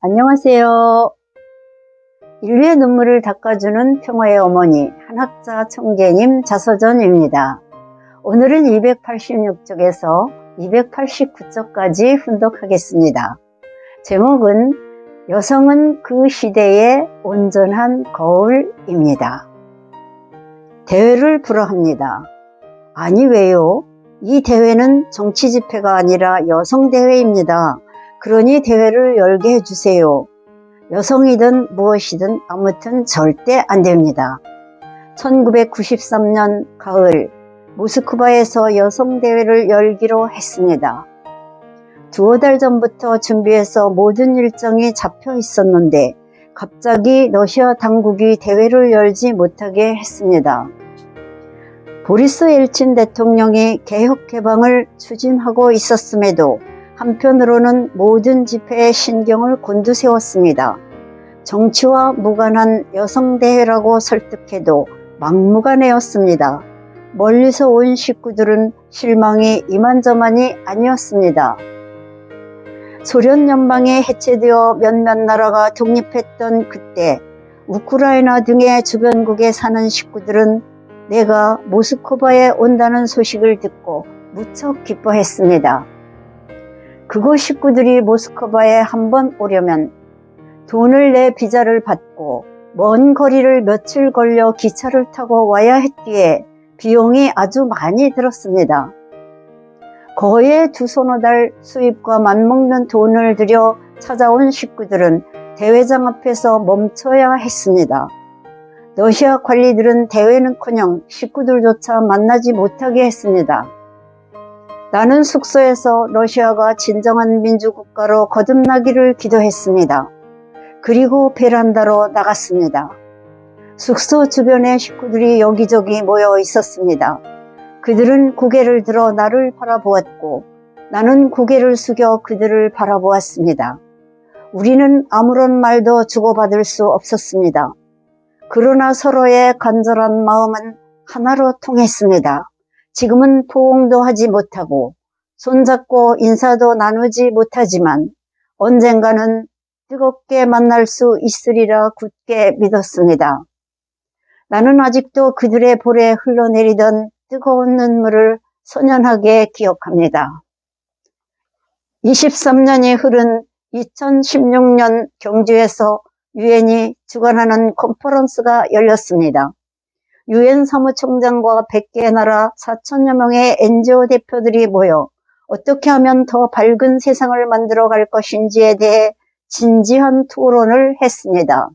안녕하세요. 인류의 눈물을 닦아주는 평화의 어머니 한학자 청계님 자서전입니다. 오늘은 286쪽에서 289쪽까지 훈독하겠습니다. 제목은 여성은 그 시대의 온전한 거울입니다. 대회를 불허합니다. 아니 왜요? 이 대회는 정치 집회가 아니라 여성 대회입니다. 그러니 대회를 열게 해주세요. 여성이든 무엇이든 아무튼 절대 안 됩니다. 1993년 가을 모스크바에서 여성대회를 열기로 했습니다. 두어 달 전부터 준비해서 모든 일정이 잡혀 있었는데 갑자기 러시아 당국이 대회를 열지 못하게 했습니다. 보리스 엘친 대통령이 개혁 개방을 추진하고 있었음에도 한편으로는 모든 집회에 신경을 곤두세웠습니다. 정치와 무관한 여성대회라고 설득해도 막무가내였습니다. 멀리서 온 식구들은 실망이 이만저만이 아니었습니다. 소련 연방이 해체되어 몇몇 나라가 독립했던 그때 우크라이나 등의 주변국에 사는 식구들은 내가 모스크바에 온다는 소식을 듣고 무척 기뻐했습니다. 그곳 식구들이 모스크바에 한 번 오려면 돈을 내 비자를 받고 먼 거리를 며칠 걸려 기차를 타고 와야 했기에 비용이 아주 많이 들었습니다. 거의 두 서너 달 수입과 맞먹는 돈을 들여 찾아온 식구들은 대회장 앞에서 멈춰야 했습니다. 러시아 관리들은 대회는커녕 식구들조차 만나지 못하게 했습니다. 나는 숙소에서 러시아가 진정한 민주국가로 거듭나기를 기도했습니다. 그리고 베란다로 나갔습니다. 숙소 주변에 식구들이 여기저기 모여 있었습니다. 그들은 고개를 들어 나를 바라보았고 나는 고개를 숙여 그들을 바라보았습니다. 우리는 아무런 말도 주고받을 수 없었습니다. 그러나 서로의 간절한 마음은 하나로 통했습니다. 지금은 포옹도 하지 못하고 손잡고 인사도 나누지 못하지만 언젠가는 뜨겁게 만날 수 있으리라 굳게 믿었습니다. 나는 아직도 그들의 볼에 흘러내리던 뜨거운 눈물을 소년하게 기억합니다. 23년이 흐른 2016년 경주에서 유엔이 주관하는 컨퍼런스가 열렸습니다. 유엔 사무총장과 100개 나라 4천여 명의 NGO 대표들이 모여 어떻게 하면 더 밝은 세상을 만들어 갈 것인지에 대해 진지한 토론을 했습니다.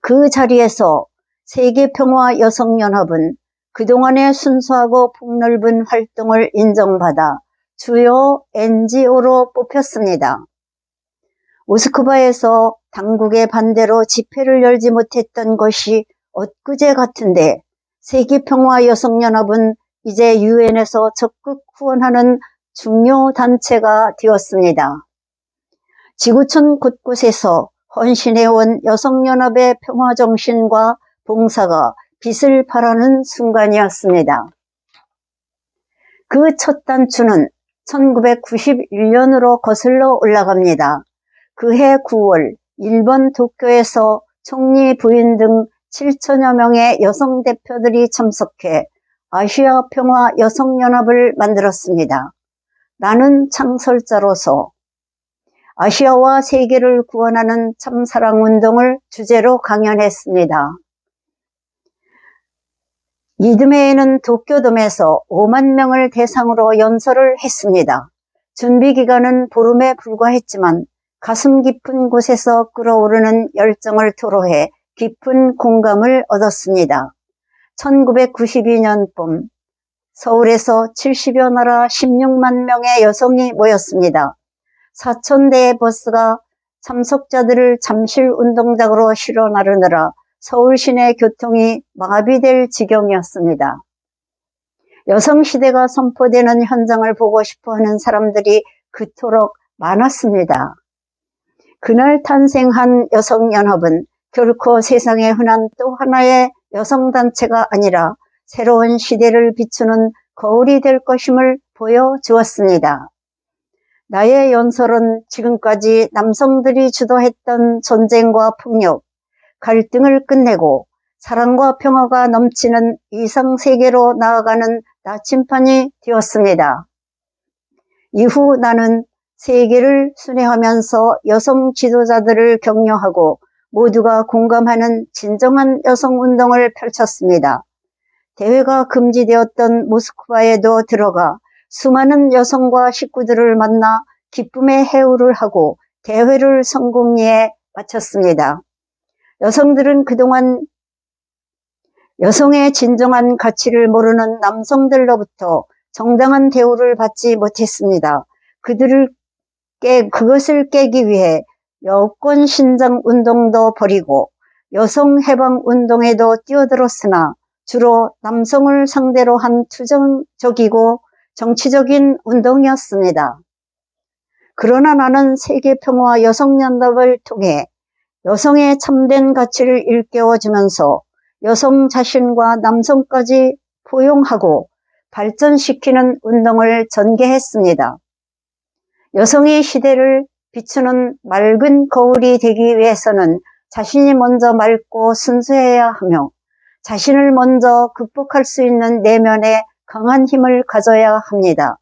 그 자리에서 세계평화 여성연합은 그동안의 순수하고 폭넓은 활동을 인정받아 주요 NGO로 뽑혔습니다. 모스크바에서 당국의 반대로 집회를 열지 못했던 것이 엊그제 같은데 세계평화여성연합은 이제 유엔에서 적극 후원하는 중요 단체가 되었습니다. 지구촌 곳곳에서 헌신해온 여성연합의 평화정신과 봉사가 빛을 발하는 순간이었습니다. 그 첫 단추는 1991년으로 거슬러 올라갑니다. 그해 9월 일본 도쿄에서 총리 부인 등 7천여 명의 여성 대표들이 참석해 아시아 평화 여성연합을 만들었습니다. 나는 창설자로서 아시아와 세계를 구원하는 참사랑 운동을 주제로 강연했습니다. 이듬해에는 도쿄돔에서 5만 명을 대상으로 연설을 했습니다. 준비 기간은 보름에 불과했지만 가슴 깊은 곳에서 끓어오르는 열정을 토로해 깊은 공감을 얻었습니다. 1992년 봄 서울에서 70여 나라 16만 명의 여성이 모였습니다. 4천대의 버스가 참석자들을 잠실 운동장으로 실어 나르느라 서울 시내 교통이 마비될 지경이었습니다. 여성시대가 선포되는 현장을 보고 싶어 하는 사람들이 그토록 많았습니다. 그날 탄생한 여성연합은 결코 세상에 흔한 또 하나의 여성단체가 아니라 새로운 시대를 비추는 거울이 될 것임을 보여주었습니다. 나의 연설은 지금까지 남성들이 주도했던 전쟁과 폭력, 갈등을 끝내고 사랑과 평화가 넘치는 이상 세계로 나아가는 나침판이 되었습니다. 이후 나는 세계를 순회하면서 여성 지도자들을 격려하고 모두가 공감하는 진정한 여성 운동을 펼쳤습니다. 대회가 금지되었던 모스크바에도 들어가 수많은 여성과 식구들을 만나 기쁨의 해우를 하고 대회를 성공리에 마쳤습니다. 여성들은 그동안 여성의 진정한 가치를 모르는 남성들로부터 정당한 대우를 받지 못했습니다. 그들을 깨, 그것을 깨기 위해 여권 신장 운동도 벌이고 여성 해방 운동에도 뛰어들었으나 주로 남성을 상대로 한 투정적이고 정치적인 운동이었습니다. 그러나 나는 세계평화 여성연합을 통해 여성의 참된 가치를 일깨워주면서 여성 자신과 남성까지 포용하고 발전시키는 운동을 전개했습니다. 여성의 시대를 비추는 맑은 거울이 되기 위해서는 자신이 먼저 맑고 순수해야 하며 자신을 먼저 극복할 수 있는 내면의 강한 힘을 가져야 합니다.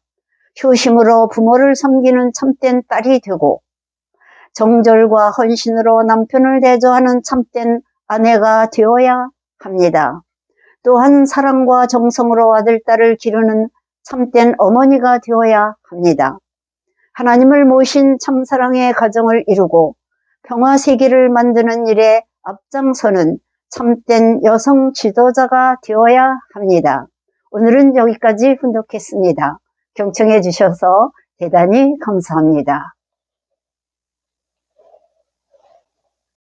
효심으로 부모를 섬기는 참된 딸이 되고 정절과 헌신으로 남편을 대조하는 참된 아내가 되어야 합니다. 또한 사랑과 정성으로 아들, 딸을 기르는 참된 어머니가 되어야 합니다. 하나님을 모신 참사랑의 가정을 이루고 평화 세계를 만드는 일에 앞장서는 참된 여성 지도자가 되어야 합니다. 오늘은 여기까지 분독했습니다. 경청해 주셔서 대단히 감사합니다.